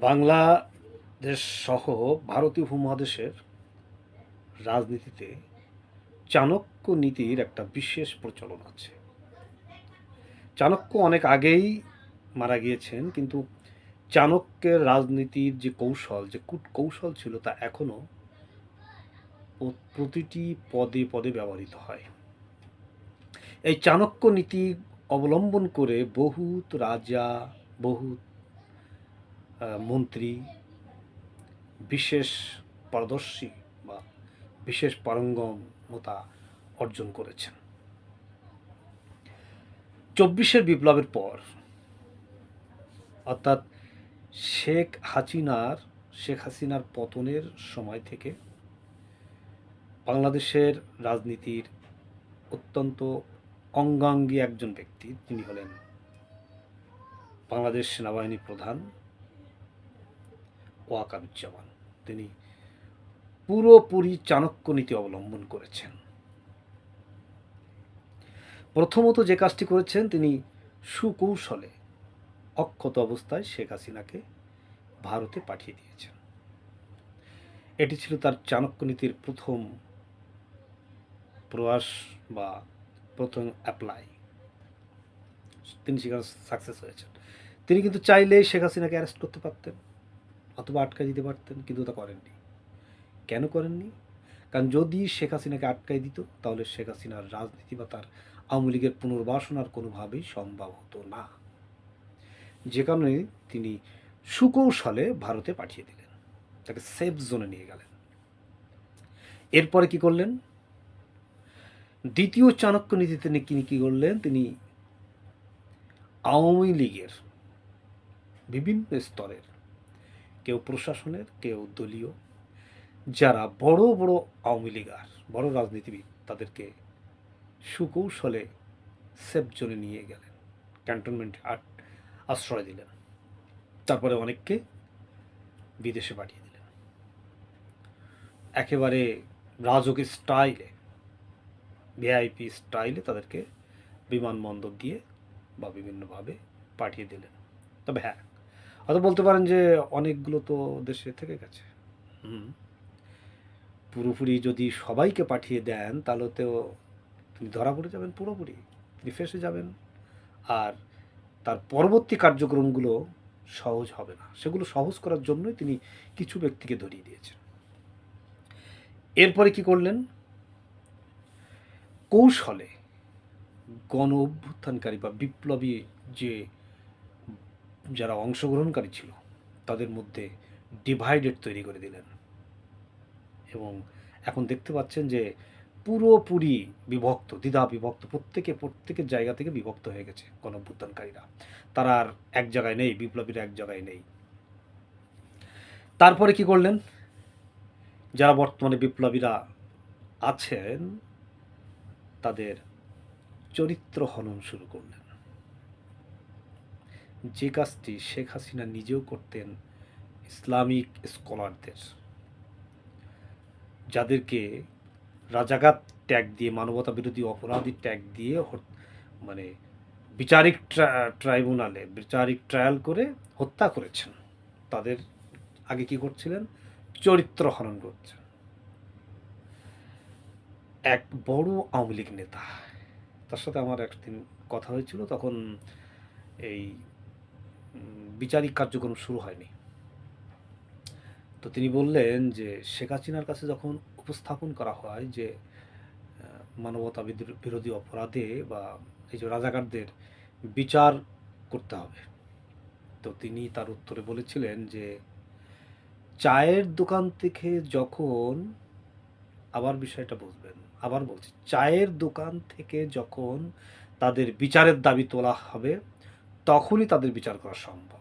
বাংলাদেশ সহ ভারতীয় উপমহাদেশের রাজনীতিতে চাণক্য নীতির একটা বিশেষ প্রচলন আছে। চাণক্য অনেক আগেই মারা গিয়েছেন, কিন্তু চাণক্যের রাজনীতির যে কৌশল, যে কূট কৌশল ছিল তা এখনও প্রতিটি পদে পদে ব্যবহৃত হয়। এই চাণক্য নীতি অবলম্বন করে বহুত রাজা, বহুত মন্ত্রী, বিশেষ পারদর্শী বা বিশেষ পারঙ্গমতা অর্জন করেছেন। চব্বিশের বিপ্লবের পর, অর্থাৎ শেখ হাসিনার শেখ হাসিনার পতনের সময় থেকে বাংলাদেশের রাজনীতির অত্যন্ত অঙ্গাঙ্গী একজন ব্যক্তি, তিনি হলেন বাংলাদেশ সেনাবাহিনী প্রধান। ওয়াকারুজ্জামান তিনি পুরোপুরি চাণক্য নীতি অবলম্বন করেছেন। প্রথমত যে কাজটি করেছেন তিনি সুকৌশলে অক্ষত অবস্থায় শেখ হাসিনাকে ভারতে পাঠিয়ে দিয়েছেন। এটি ছিল তার চাণক্য নীতির প্রথম প্রয়াস বা প্রথম অ্যাপ্লাই তিনি সেখানে সাকসেস হয়েছেন। তিনি কিন্তু চাইলেই শেখ হাসিনাকে অ্যারেস্ট করতে পারতেন। অথবা আটকাই দিতে পারতেন, কিন্তু তা করেননি। কেন করেননি? কারণ যদি শেখ হাসিনাকে আটকাই দিত, তাহলে শেখ হাসিনার রাজনীতি বা তার আওয়ামী লীগের পুনর্বাসনার কোনোভাবেই সম্ভব হতো না। যে কারণে তিনি সুকৌশলে ভারতে পাঠিয়ে দিলেন। তাকে সেফ জোনে নিয়ে গেলেন। এরপরে কি করলেন? দ্বিতীয় চাণক্য নীতিতে তিনি কি করলেন? তিনি আওয়ামী লীগের বিভিন্ন স্তরের কেউ প্রশাসনের, কেউ দলীয়। যারা বড় বড় আওয়ামী লীগার, বড় রাজনীতিবিদ তাদেরকে সুকৌশলে সেফ জোনে নিয়ে গেলেন ক্যান্টনমেন্টে আট আশ্রয় দিলেন। তারপরে অনেককে বিদেশে পাঠিয়ে দিলেন। একেবারে রাজকীয় স্টাইলে ভিআইপি স্টাইলে তাদেরকে বিমানবন্দর দিয়ে বা বিভিন্নভাবে পাঠিয়ে দিলেন। তবে হ্যাঁ হয়তো বলতে পারেন যে অনেকগুলো তো দেশে থেকে গেছে। পুরোপুরি যদি সবাইকে পাঠিয়ে দেন তাহলে তো তিনি ধরা পড়ে যাবেন পুরোপুরি তিনি ফেসে যাবেন। আর তার পরবর্তী কার্যক্রমগুলো সহজ হবে না। সেগুলো সহজ করার জন্যই তিনি কিছু ব্যক্তিকে ধরিয়ে দিয়েছেন। এরপরে কি করলেন? কৌশলে গণ অভ্যুত্থানকারী বা বিপ্লবী যে যারা অংশগ্রহণকারী ছিল, তাদের মধ্যে ডিভাইডেড তৈরি করে দিলেন। এবং এখন দেখতে পাচ্ছেন যে পুরোপুরি বিভক্ত, দ্বিধা বিভক্ত, প্রত্যেকে, প্রত্যেকের জায়গা থেকে বিভক্ত হয়ে গেছে গণঅভ্যুত্থানকারীরা তারা আর এক জায়গায় নেই, বিপ্লবীরা এক জায়গায় নেই। তারপরে কি করলেন? যারা বর্তমানে বিপ্লবীরা আছেন, তাদের চরিত্র হনন শুরু করলেন। যে কাজটি শেখ হাসিনা নিজেও করতেন ইসলামিক স্কলারদের। যাদেরকে রাজাঘাত ট্যাগ দিয়ে মানবতা বিরোধী অপরাধী ট্যাগ দিয়ে মানে বিচারিক ট্রা- ট্রাইব্যুনালে বিচারিক ট্রায়াল করে হত্যা করেছেন। তাদের আগে কি করছিলেন? চরিত্র হনন করছেন। এক বড় আওয়ামী লীগ নেতা, তার সাথে আমার একদিন কথা হয়েছিল, তখন এই বিচারিক কার্যক্রম শুরু হয়নি। তো তিনি বললেন যে, শেখ হাসিনার কাছে যখন উপস্থাপন করা হয় যে মানবতা বিরোধী অপরাধে বা এই যে রাজাকারদের বিচার করতে হবে, তো তিনি তার উত্তরে বলেছিলেন যে, চায়ের দোকান থেকে যখন, আবার বিষয়টা বুঝবেন, আবার বলছি, চায়ের দোকান থেকে যখন তাদের বিচারের দাবি তোলা হবে তখনই তাদের বিচার করা সম্ভব।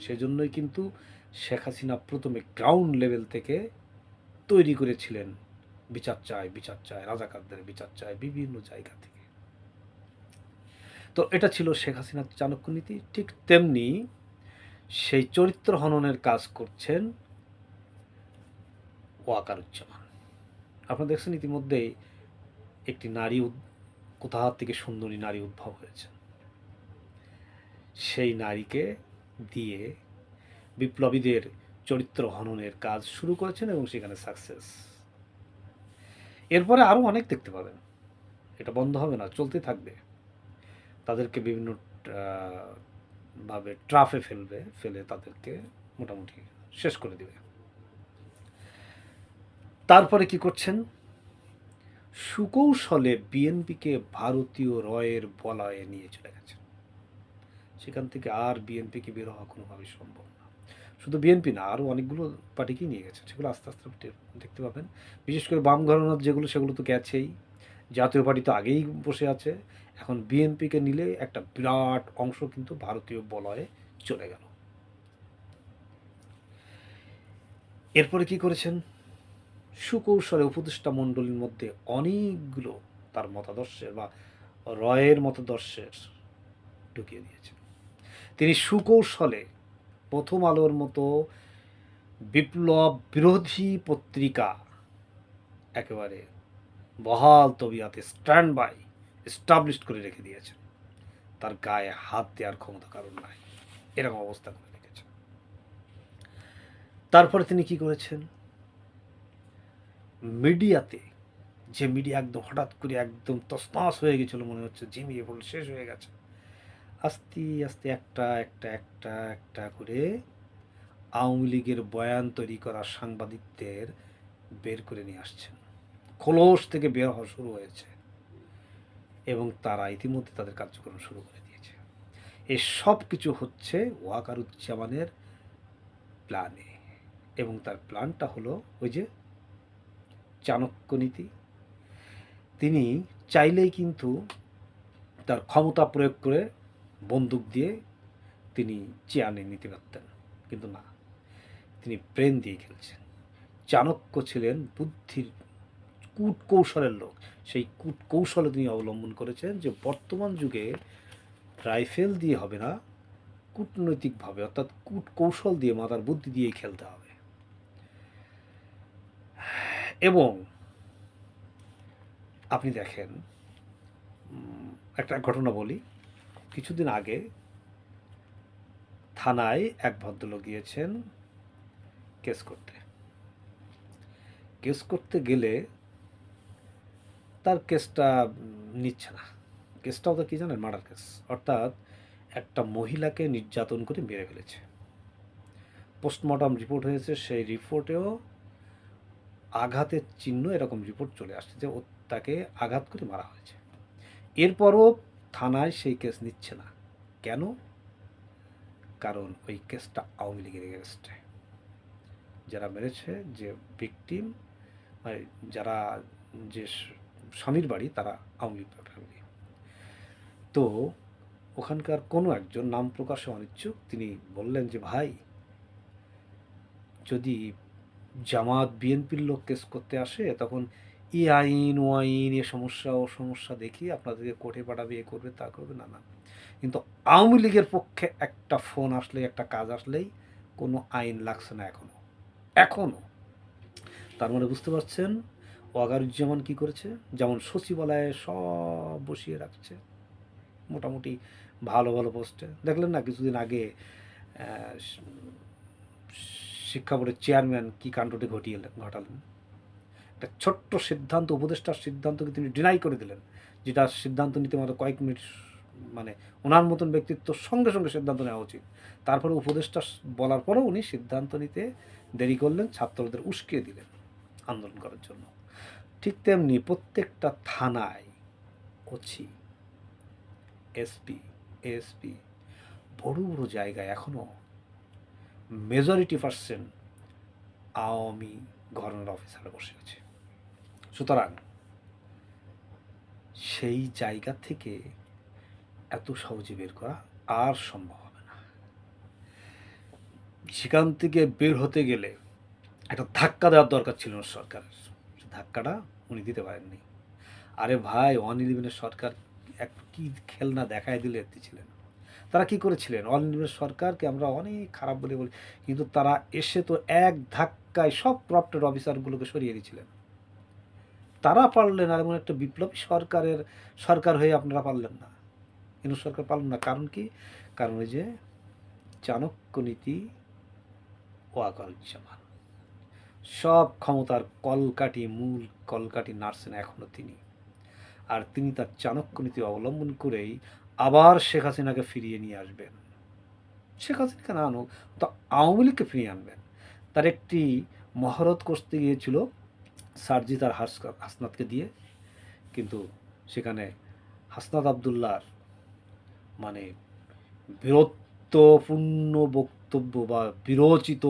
সেজন্যই কিন্তু শেখ হাসিনা প্রথমে গ্রাউন্ড লেভেল থেকে তৈরি করেছিলেন বিচার চায় বিচার চায় রাজাকারদের বিচার চায় বিভিন্ন জায়গা থেকে। তো এটা ছিল শেখ হাসিনার চাণক্য নীতি ঠিক তেমনি সেই চরিত্র হননের কাজ করছেন ওয়াকারুজ্জামান। আপনারা দেখছেন ইতিমধ্যেই একটি নারী কোথা থেকে সুন্দরী নারী উদ্ভব হয়েছে সেই নারীকে দিয়ে বিপ্লবীদের চরিত্র হননের কাজ শুরু করেছেন এবং সেখানে সাকসেস এরপরে আরও অনেক দেখতে পাবেন। এটা বন্ধ হবে না, চলতে থাকবে। তাদেরকে বিভিন্ন ভাবে ট্রাফে ফেলবে, ফেলে তাদেরকে মোটামুটি শেষ করে দিবে। তারপরে কি করছেন? সুকৌশলে বিএনপিকে ভারতীয় রয়ের বলয়ে নিয়ে চলে গেছেন। সেখান থেকে আর বিএনপিকে বের হওয়া কোনোভাবেই সম্ভব না। শুধু বিএনপি না, আরও অনেকগুলো পার্টিকেই নিয়ে গেছেন, সেগুলো আস্তে আস্তে দেখতে পাবেন। বিশেষ করে বাম ঘরানার যেগুলো, সেগুলো তো গেছেই। জাতীয় পার্টি তো আগেই বসে আছে। এখন বিএনপিকে নিলে একটা বিরাট অংশ কিন্তু ভারতীয় বলয়ে চলে গেল। এরপরে কি করেছেন? সুকৌশলে উপদেষ্টা মণ্ডলীর মধ্যে অনেকগুলো তার মতাদর্শের বা রয়ের মতাদর্শের ঢুকিয়ে দিয়েছেন। তিনি সুকৌশলে প্রথম আলোর মতো বিপ্লব বিরোধী পত্রিকা একেবারে বহাল তবিয়াতে স্ট্যান্ড বাই এস্টাবলিশ করে রেখে দিয়েছেন। তার গায়ে হাত দেওয়ার ক্ষমতা কারণ নাই। এরকম অবস্থা করে রেখেছেন। তারপরে তিনি কি করেছেন? মিডিয়াতে, যে মিডিয়া একদম হঠাৎ করে একদম তসমাস হয়ে গেছিল মনে হচ্ছে, ঝিমিয়ে পড়ল, শেষ হয়ে গেছে। আস্তে আস্তে একটা একটা একটা একটা করে আওয়ামী লীগের বয়ান তৈরি করা সাংবাদিকদের বের করে নিয়ে আসছেন। খোলস থেকে বের হওয়া শুরু হয়েছে এবং তারা ইতিমধ্যে তাদের কার্যক্রম শুরু করে দিয়েছে। এই সব কিছু হচ্ছে ওয়াকারুজ্জামানের প্ল্যানে এবং তার প্ল্যানটা হলো ওই যে চাণক্য নীতি। তিনি চাইলেই কিন্তু তার ক্ষমতা প্রয়োগ করে বন্দুক দিয়ে তিনি চেয়ারে নিতে পারতেন। কিন্তু না, তিনি ব্রেন দিয়ে খেলছেন। চাণক্য ছিলেন বুদ্ধির কূট কৌশলের লোক। সেই কূট কৌশলে তিনি অবলম্বন করেছেন যে বর্তমান যুগে রাইফেল দিয়ে হবে না, কূটনৈতিকভাবে, অর্থাৎ কূট কৌশল দিয়ে মাথার বুদ্ধি দিয়ে খেলতে হবে। এবং আপনি দেখেন একটা ঘটনা বলি। কিছুদিন আগে থানায় এক ভদ্রলোক গিয়েছেন কেস করতে। কেস করতে গেলে তার কেসটা নিচ্ছে না। কেসটাও তো কী জানেন, মার্ডার কেস। অর্থাৎ একটা মহিলাকে নির্যাতন করে মেরে ফেলেছে। পোস্টমর্টম রিপোর্ট হয়েছে, সেই রিপোর্টেও আঘাতের চিহ্ন এরকম রিপোর্ট চলে আসছে যে তাকে আঘাত করে মারা হয়েছে। এরপরও থানায় সেই কেস নিচ্ছে না। কেন? কারণ ওই কেসটা আওয়ামী লীগের এগেনস্টে যারা মেরেছে যে ভিকটিম যারা যে স্বামীর বাড়ি, তারা আওয়ামী ফ্যামিলি তো ওখানকার কোনো একজন নাম প্রকাশে অনিচ্ছুক, তিনি বললেন যে, ভাই, যদি জামাত, বিএনপির লোক কেস করতে আসে, তখন ই আইন, ও আইন এ সমস্যা, ও সমস্যা দেখি আপনাদেরকে কোর্টে পাঠাবে, এ করবে, তা করবে, না না। কিন্তু আওয়ামী লীগের পক্ষে একটা ফোন আসলে একটা কাজ আসলেই কোনো আইন লাগছে না এখনও। এখনও। তার মানে বুঝতে পারছেন, ওয়াগারুজ্জামান কি করেছে? যেমন সচিবালয়ে সব বসিয়ে রাখছে। মোটামুটি ভালো ভালো পোস্টে। দেখলেন না, কিছুদিন আগে শিক্ষা বোর্ডের চেয়ারম্যান কী কাণ্ডটি ঘটিয়ে, ঘটালেন? একটা ছোট্ট সিদ্ধান্ত, উপদেষ্টার সিদ্ধান্তকে তিনি ডিনাই করে দিলেন, যেটা সিদ্ধান্ত নিতে মাত্র কয়েক মিনিট মানে ওনার মতন ব্যক্তিত্ব সঙ্গে সঙ্গে সিদ্ধান্ত নেওয়া উচিত। তারপরে উপদেষ্টা বলার পরেও উনি সিদ্ধান্ত নিতে দেরি করলেন, ছাত্রদের উস্কিয়ে দিলেন আন্দোলন করার জন্য। ঠিক তেমনি প্রত্যেকটা থানায় ওছি এসপি এসপি বড় বড় জায়গায় এখনও majority percent Awami governor officer বসে আছে। সুতরাং সেই জায়গা থেকে এত সহজে বের করা আর সম্ভব হবে না। সেখান থেকে বের হতে গেলে একটা ধাক্কা দেওয়ার দরকার ছিল ওর সরকারের ধাক্কাটা উনি দিতে পারেননি। আরে ভাই ওয়ান সরকার এক কি খেলনা দেখায় দিলে ছিলেন তারা কি করেছিলেন? অল সরকারকে আমরা অনেক খারাপ বলে বলি, কিন্তু তারা এসে তো এক ধাক্কায় সব করাপ্টেড অফিসারগুলোকে সরিয়ে দিয়েছিলেন তারা পারলেন আর এমন একটা বিপ্লবী সরকারের, সরকার হয়ে আপনারা পারলেন না। কিন্তু সরকার পারলেন না? কারণ কি? কারণ ওই যে চাণক্য নীতি ওয়াকারুজ্জামান। সব ক্ষমতার কলকাঠি, মূল কলকাঠি নার্সেন এখনও তিনি। আর তিনি তার চাণক্য নীতি অবলম্বন করেই আবার শেখ হাসিনাকে ফিরিয়ে নিয়ে আসবেন। শেখ হাসিনাকে না আনুক, তো আওয়ামী লীগকে ফিরিয়ে আনবেন। তার একটি মহরত করতে গিয়েছিল সারজিত আর হাস- হাসনাতকে দিয়ে। কিন্তু সেখানে হাসনাত আবদুল্লার মানে বীরত্বপূর্ণ বক্তব্য বা বিরোচিত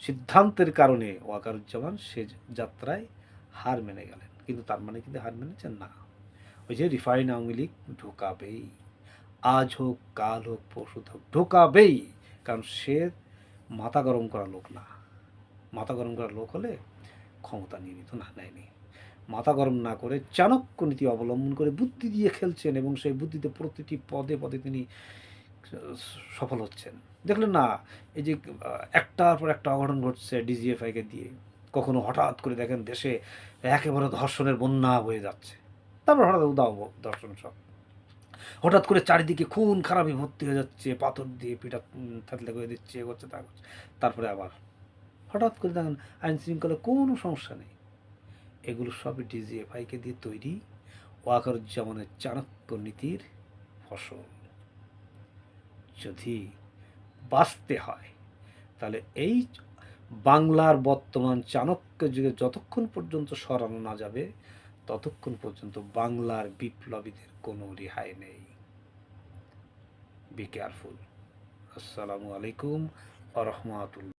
সিদ্ধান্তের কারণে ওয়াকারুজ্জামান সে যাত্রায় হার মেনে গেলেন। কিন্তু তার মানে কিন্তু হার মেনেছেন না। ওই যে রিফাইন আওয়ামী লীগ ঢোকাবেই, আজ হোক, কাল হোক, পরশু হোক, ঢোকাবেই। কারণ সে মাথা গরম করা লোক না। মাথা গরম করা লোক হলে ক্ষমতা নিয়ে নিত না নেয়নি। মাথা গরম না করে চাণক্য নীতি অবলম্বন করে বুদ্ধি দিয়ে খেলছেন এবং সেই বুদ্ধিতে প্রতিটি পদে পদে তিনি সফল হচ্ছেন। দেখলেন না, এই যে একটার পর একটা অঘটন ঘটছে ডিজিএফআইকে দিয়ে। কখনো হঠাৎ করে দেখেন দেশে একেবারে ধর্ষণের বন্যা হয়ে যাচ্ছে। তারপর হঠাৎ উদাও দর্শন সব। হঠাৎ করে চারিদিকে খুন, খারাপি, ভর্তি হয়ে যাচ্ছে, পাথর দিয়ে পিঠা থাকলে করে দিচ্ছে, এ করছে, তা করছে। তারপরে আবার হঠাৎ করে দেখেন আইন শৃঙ্খলা কোনো সমস্যা নেই। এগুলো সবই ডিজিএফআইকে দিয়ে তৈরি ওয়াকারুজ্জামানের চাণক্য নীতির ফসল। যদি বাঁচতে হয়, তাহলে এই বাংলার বর্তমান চাণক্য যুগে যতক্ষণ পর্যন্ত সরানো না যাবে, ততক্ষণ পর্যন্ত বাংলার বিপ্লবীদের কোনো রেহাই নেই। বি কেয়ারফুল আসসালামু আলাইকুম আ রহমাতুল্লাহ।